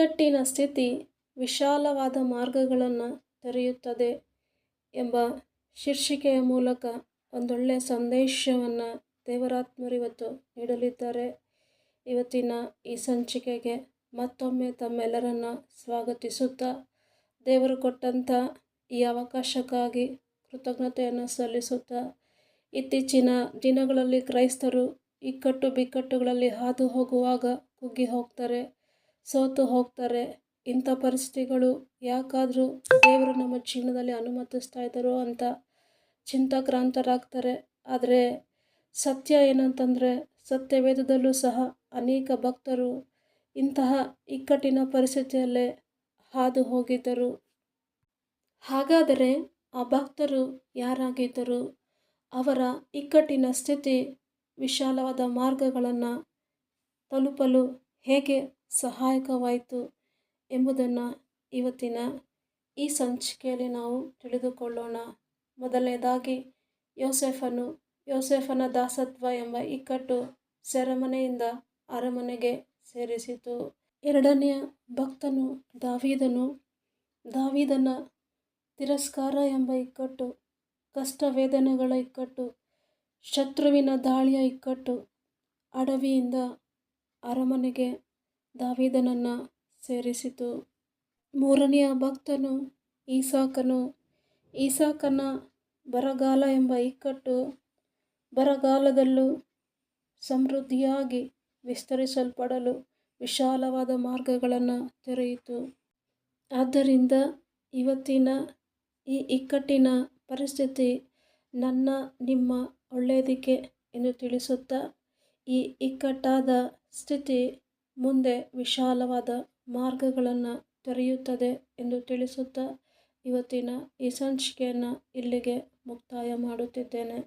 ಇಕ್ಕಟ್ಟಿನ ಸ್ಥಿತಿ ವಿಶಾಲವಾದ ಮಾರ್ಗಗಳನ್ನು ತೆರೆಯುತ್ತದೆ ಎಂಬ ಶೀರ್ಷಿಕೆಯ ಮೂಲಕ ಒಂದೊಳ್ಳೆಯ ಸಂದೇಶವನ್ನು ದೇವರಾತ್ಮರು ಇವತ್ತು ನೀಡಲಿದ್ದಾರೆ. ಇವತ್ತಿನ ಈ ಸಂಚಿಕೆಗೆ ಮತ್ತೊಮ್ಮೆ ತಮ್ಮೆಲ್ಲರನ್ನ ಸ್ವಾಗತಿಸುತ್ತಾ ದೇವರು ಕೊಟ್ಟಂಥ ಈ ಅವಕಾಶಕ್ಕಾಗಿ ಕೃತಜ್ಞತೆಯನ್ನು ಸಲ್ಲಿಸುತ್ತಾ ಇತ್ತೀಚಿನ ದಿನಗಳಲ್ಲಿ ಕ್ರೈಸ್ತರು ಇಕ್ಕಟ್ಟು ಬಿಕ್ಕಟ್ಟುಗಳಲ್ಲಿ ಹಾದು ಹೋಗುವಾಗ ಕುಗ್ಗಿ ಹೋಗ್ತಾರೆ. ಸೋತು ಹೋಗ್ತಾರೆ. ಇಂಥ ಪರಿಸ್ಥಿತಿಗಳು ಯಾಕಾದರೂ ದೇವರು ನಮ್ಮ ಜೀವನದಲ್ಲಿ ಅನುಮತಿಸ್ತಾ ಇದ್ದಾರೋ ಅಂತ ಚಿಂತಾಕ್ರಾಂತರಾಗ್ತಾರೆ. ಆದರೆ ಸತ್ಯ ಏನಂತಂದರೆ ಸತ್ಯವೇದದಲ್ಲೂ ಸಹ ಅನೇಕ ಭಕ್ತರು ಇಂತಹ ಇಕ್ಕಟ್ಟಿನ ಪರಿಸ್ಥಿತಿಯಲ್ಲೇ ಹಾದು ಹೋಗಿದ್ದರು. ಹಾಗಾದರೆ ಆ ಭಕ್ತರು ಯಾರಾಗಿದ್ದರು? ಅವರ ಇಕ್ಕಟ್ಟಿನ ಸ್ಥಿತಿ ವಿಶಾಲವಾದ ಮಾರ್ಗಗಳನ್ನು ತಲುಪಲು ಹೇಗೆ ಸಹಾಯಕವಾಯಿತು ಎಂಬುದನ್ನು ಇವತ್ತಿನ ಈ ಸಂಚಿಕೆಯಲ್ಲಿ ನಾವು ತಿಳಿದುಕೊಳ್ಳೋಣ. ಮೊದಲನೇದಾಗಿ, ಯೋಸೆಫನು, ಯೋಸೆಫನ ದಾಸತ್ವ ಎಂಬ ಇಕ್ಕಟ್ಟು ಸೆರೆಮನೆಯಿಂದ ಅರಮನೆಗೆ ಸೇರಿಸಿತು. ಎರಡನೆಯ ಭಕ್ತನು ದಾವೀದನು, ದಾವೀದನ ತಿರಸ್ಕಾರ ಎಂಬ ಇಕ್ಕಟ್ಟು ಕಷ್ಟ ವೇದನೆಗಳ ಇಕ್ಕಟ್ಟು ಶತ್ರುವಿನ ದಾಳಿಯ ಇಕ್ಕಟ್ಟು ಅಡವಿಯಿಂದ ಅರಮನೆಗೆ ದಾವೀದನನ್ನು ಸೇರಿಸಿತು. ಮೂರನೆಯ ಭಕ್ತನು ಈಸಾಕನು. ಈಸಾಕನ ಬರಗಾಲ ಎಂಬ ಇಕ್ಕಟ್ಟು ಬರಗಾಲದಲ್ಲೂ ಸಮೃದ್ಧಿಯಾಗಿ ವಿಸ್ತರಿಸಲ್ಪಡಲು ವಿಶಾಲವಾದ ಮಾರ್ಗಗಳನ್ನು ತೆರೆಯಿತು. ಆದ್ದರಿಂದ ಇವತ್ತಿನ ಈ ಇಕ್ಕಟ್ಟಿನ ಪರಿಸ್ಥಿತಿ ನನ್ನ, ನಿಮ್ಮ ಒಳ್ಳೆಯದಕ್ಕೆ ಎಂದು ತಿಳಿಸುತ್ತಾ ಈ ಇಕ್ಕಟ್ಟಾದ ಸ್ಥಿತಿ ಮುಂದೆ ವಿಶಾಲವಾದ ಮಾರ್ಗಗಳನ್ನು ತೆರೆಯುತ್ತದೆ ಎಂದು ತಿಳಿಸುತ್ತಾ ಇವತ್ತಿನ ಈ ಸಂಚಿಕೆಯನ್ನು ಇಲ್ಲಿಗೆ ಮುಕ್ತಾಯ ಮಾಡುತ್ತಿದ್ದೇನೆ.